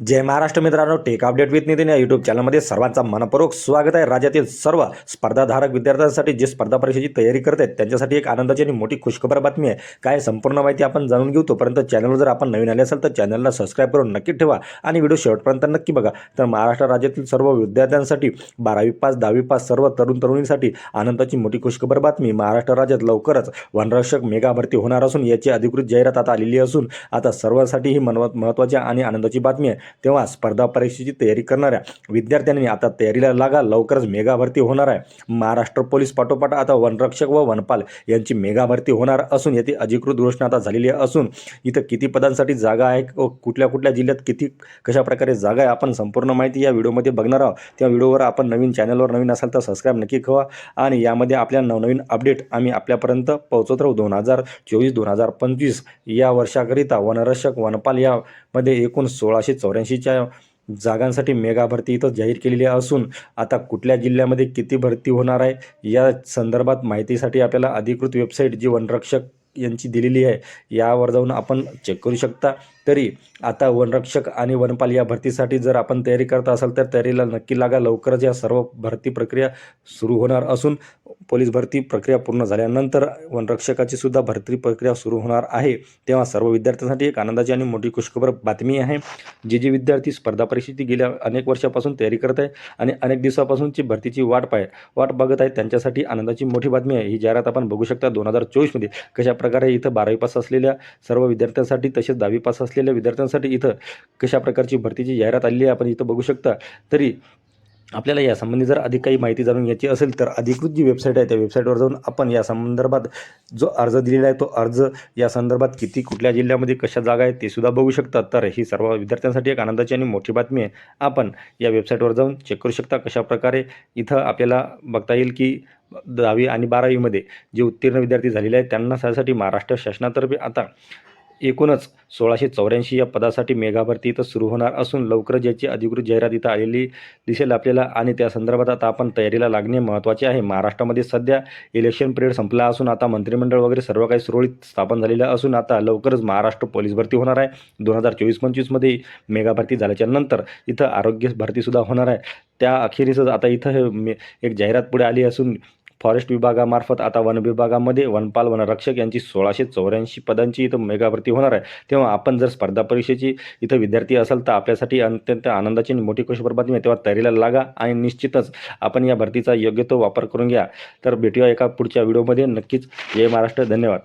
जय महाराष्ट्र मित्रांनो take update with Nitin या YouTube चॅनलमध्ये सर्वांचा मनपूर्वक स्वागत आहे. राज्यातील सर्व स्पर्धाधारक विद्यार्थ्यांसाठी जे स्पर्धा परीक्षेची तयारी करत आहेत त्यांच्यासाठी एक आनंदाची आणि मोठी खुशखबर बातमी आहे. काय संपूर्ण माहिती आपण जाणून घेऊ तोपर्यंत चॅनलवर जर आपण नवीन आले असेल तर चॅनलला सबस्क्राईब करून नक्की ठेवा आणि व्हिडिओ शेवटपर्यंत नक्की बघा. तर महाराष्ट्र राज्यातील सर्व विद्यार्थ्यांसाठी बारावी पास दहावी पास सर्व तरुण तरुणींसाठी आनंदाची मोठी खुशखबर बातमी. महाराष्ट्र राज्यात लवकरच वनरक्षक मेगा भरती होणार असून याची अधिकृत जाहिरात आता आलेली असून आता सर्वांसाठी ही मनव महत्त्वाची आणि आनंदाची बातमी आहे. तेव्हा स्पर्धा परीक्षेची तयारी करणाऱ्या विद्यार्थ्यांनी आता तयारीला लागा लवकरच मेगा भरती होणार आहे. महाराष्ट्र पोलीस पाठोपाठ आता वनरक्षक व वनपाल यांची मेगा भरती होणार असून याची अधिकृत घोषणा आता झालेली असून इथं किती पदांसाठी जागा आहे व कुठल्या कुठल्या जिल्ह्यात किती कशा प्रकारे जागा आहे आपण संपूर्ण माहिती या व्हिडिओमध्ये बघणार आहोत. त्या व्हिडिओवर आपण नवीन चॅनलवर नवीन असाल तर सबस्क्राईब नक्की करा आणि यामध्ये आपल्या नवनवीन अपडेट आम्ही आपल्यापर्यंत पोहोचत राहू. दोन हजार चोवीस दोन हजार पंचवीस या वर्षाकरिता वनरक्षक वनपाल यामध्ये एकूण सोळाशे चौऱ्याऐंशीच्या जागांसाठी मेगा भरती इथं जाहीर केलेली असून आता कुठल्या जिल्ह्यामध्ये किती भरती होणार आहे या संदर्भात माहितीसाठी आपल्याला अधिकृत वेबसाईट जी वनरक्षक यांची दिलेली आहे. यावर जाऊन आपण चेक करू शकता. तरी आता वनरक्षक आणि वनपाल या भरतीसाठी जर आपण तयारी करत असाल तर तयारीला नक्की लागा. लवकरच या सर्व भरती प्रक्रिया सुरू होणार असून पोलीस भरती प्रक्रिया पूर्ण झाल्यानंतर वनरक्षकाची सुद्धा भरती प्रक्रिया सुरू होणार आहे. तेव्हा सर्व विद्यार्थ्यांसाठी एक आनंदाची आणि मोठी खुशखबर बातमी आहे. जे जे विद्यार्थी स्पर्धा परीक्षेची गेल्या अनेक वर्षापासून तयारी करत आहे आणि अनेक दिवसापासूनची भरतीची वाट पाय वाट बघत आहे त्यांच्यासाठी आनंदाची मोठी बातमी आहे. ही जाहिरात आपण बघू शकता दोन हजार चोवीसमध्ये कशा प्रकारे इथं बारावी पास असलेल्या सर्व विद्यार्थ्यांसाठी तसेच दहावी पास असलेल्या विद्यार्थ्यांसाठी इथं कशा प्रकारची भरतीची जाहिरात आलेली आहे आपण इथं बघू शकता. तरी आपल्याला या संबंधी जर अधिक काही माहिती जाणून घ्यायची असेल तर अधिकृत जी वेबसाईट आहे त्या वेबसाईटवर जाऊन आपण या संदर्भात जो अर्ज दिलेला आहे तो अर्ज या संदर्भात किती कुठल्या जिल्ह्यामध्ये कशा जागा आहेत ते सुद्धा बघू शकतात तर ही सर्व विद्यार्थ्यांसाठी एक आनंदाची आणि मोठी बातमी आहे. आपण या वेबसाईटवर जाऊन चेक करू शकता कशा प्रकारे इथं आपल्याला बघता येईल की दहावी आणि बारावीमध्ये जे उत्तीर्ण विद्यार्थी झालेले आहेत त्यांना त्यासाठी महाराष्ट्र शासनातर्फे आता एकूणच सोळाशे चौऱ्याऐंशी या पदासाठी मेगाभरती इथं सुरू होणार असून लवकरच याची अधिकृत जाहिरात इथं आलेली दिसेल आपल्याला आणि त्या संदर्भात आता आपण तयारीला लागणे महत्त्वाचे आहे. महाराष्ट्रामध्ये सध्या इलेक्शन पिरियड संपला असून आता मंत्रिमंडळ वगैरे सर्व काही सुरळीत स्थापन झालेलं असून आता लवकरच महाराष्ट्र पोलीस भरती होणार आहे. दोन हजार चोवीस पंचवीसमध्ये मेगा भरती झाल्याच्यानंतर इथं आरोग्य भरतीसुद्धा होणार आहे. त्या अखेरीसच आता इथं हे मे एक जाहिरात पुढे आली असून फॉरेस्ट विभागामार्फत आता वन विभागामध्ये वनपाल वनरक्षक यांची सोळाशे चौऱ्याऐंशी पदांची इथं मेगा भरती होणार आहे. तेव्हा आपण जर स्पर्धा परीक्षेची इथं विद्यार्थी असाल तर आपल्यासाठी अत्यंत आनंदाची आणि मोठी खुशबर बातमी आहे तेव्हा तयारीला लागा आणि निश्चितच आपण या भरतीचा योग्य तो वापर करून घ्या. तर भेटूया एका पुढच्या व्हिडिओमध्ये. नक्कीच. जय महाराष्ट्र. धन्यवाद.